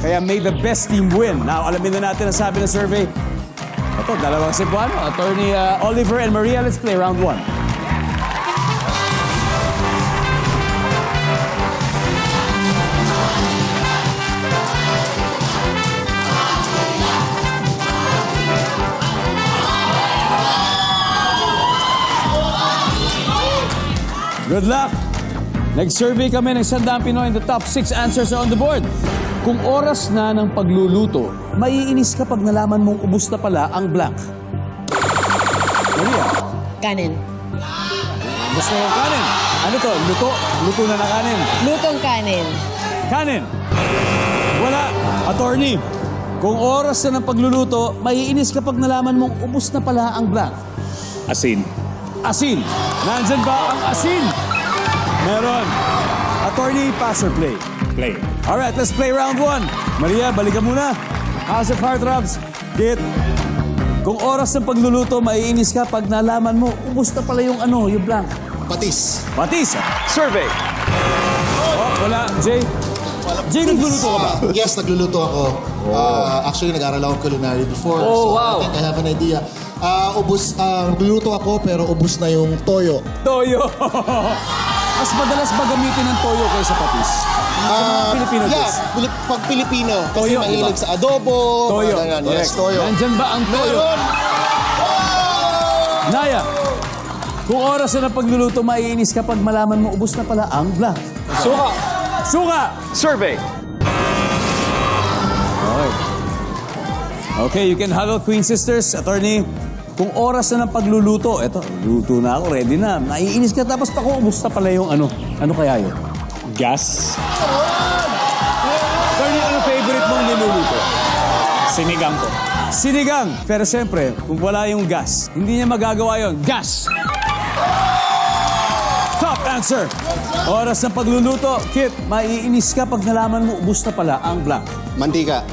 Kaya may the best team win. Now, alamin na natin ang sabi ng survey. Ito, dalawang Cebuano. Attorney uh, Oliver and Maria, let's play round one. Good luck! Nag-survey kami ng sandang Pinoy and the top 6 answers on the board. Kung oras na ng pagluluto, maiinis ka pag nalaman mong ubus na pala ang blank. Maria, Kanin. gusto mo kanin? Ano to? Luto? Luto na na kanin. Lutong kanin. Kanin! Wala. Attorney, kung oras na ng pagluluto, maiinis ka pag nalaman mong ubus na pala ang blank. Asin. Asin. Nandyan ba ang asin? Meron. Attorney, pass or play? Play. Alright, let's play round one. Maria, balikan muna. House of Heartthrobs. Kit, kung oras ng pagluluto, maiinis ka pag nalaman mo, ubus na pala yung ano, yung blank. Patis. Patis. Survey. Oh, wala. Jay? Jay, nagluluto ka ba? Yes, nagluluto ako. Ah, actually, nag-aral ako culinary before. Oh, so wow. I think I have an idea. Ah, ubus, ah, nagluluto ako pero ubus na yung toyo. Toyo. Mas madalas ba gamitin ng toyo kaysa patis? Ah, Filipino yeah, dish. Pilip, pag Pilipino. Kasi Toyo, mahilig diba? sa adobo. Toyo. mga ganyan. Yes, toyo. Nandyan ba ang toyo? Meron. Naya, kung oras na ng pagluluto, maiinis ka pag malaman mo ubus na pala ang blank. Suka. Suka. Survey. Okay. Okay, you can huddle Queen Sisters. Attorney, kung oras na ng pagluluto, eto, luto na ako, ready na. Naiinis ka tapos ako, na pala yung ano. Ano kaya yun? Gas. Attorney, ano favorite mong niluluto? Sinigang ko. Sinigang. Pero siyempre, kung wala yung gas, hindi niya magagawa yon. Gas! Top answer! Oras ng pagluluto, Kit, maiinis ka pag nalaman mo ubus na pala ang blank. Mantika.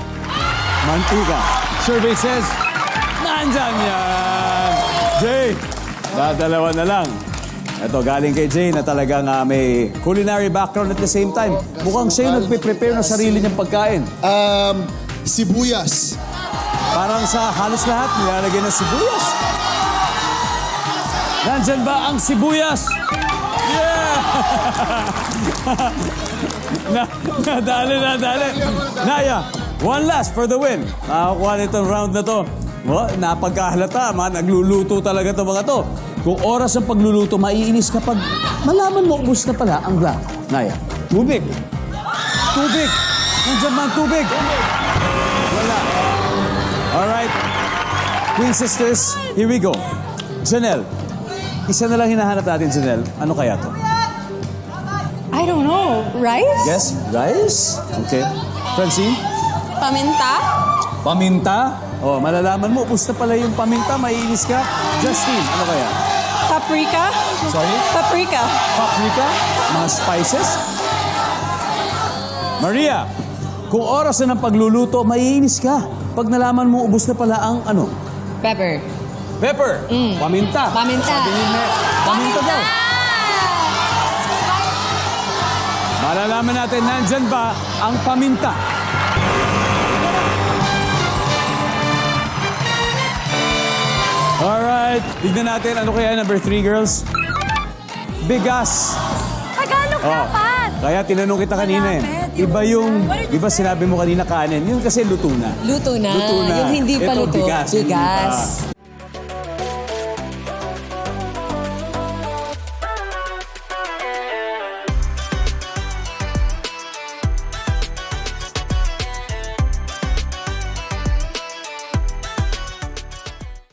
Mantika. Survey says, nandyan yan! Jay, dadalawa na lang. Ito, galing kay Jay na talagang ah, may culinary background at the same time. Mukhang siya yung nagpe-prepare ng sarili niyang pagkain. Um, sibuyas. Parang sa halos lahat, nilalagay ng sibuyas. Nandyan ba ang sibuyas? Yeah! na, nadali, nadali. Naya, one last for the win. Nakakuha nitong round na to. Oh, napagkahalata, man. Nagluluto talaga to mga to. Kung oras ng pagluluto, maiinis kapag malaman mo ubus na pala ang blank. Naya, tubig. Tubig. Nandyan ba ang tubig? Wala. Alright. Queen Sisters, here we go. Janelle, isa na lang hinahanap natin, Janelle. Ano kaya to? I don't know. Rice? Yes? Rice? Okay. Francine? Paminta? Paminta? Oh, malalaman mo, ubus na pala yung paminta, maiinis ka. Justine, ano kaya? Paprika? Sorry? Paprika. Paprika? Mga spices? Maria, kung oras na ng pagluluto, maiinis ka. Pag nalaman mo, ubus na pala ang ano? Pepper. Pepper. Paminta. Paminta. Sabi ni Mer, paminta daw. Malalaman natin nandyan ba ang paminta. Tignan natin ano kaya number three, girls. Bigas. Tagalog Oh. Kaya tinanong kita kanina eh. Iba yung, di ba sinabi mo kanina kanin? Yun kasi luto na. Luto na. Luto na. Yung hindi pa Ito, luto. bigas. Bigas.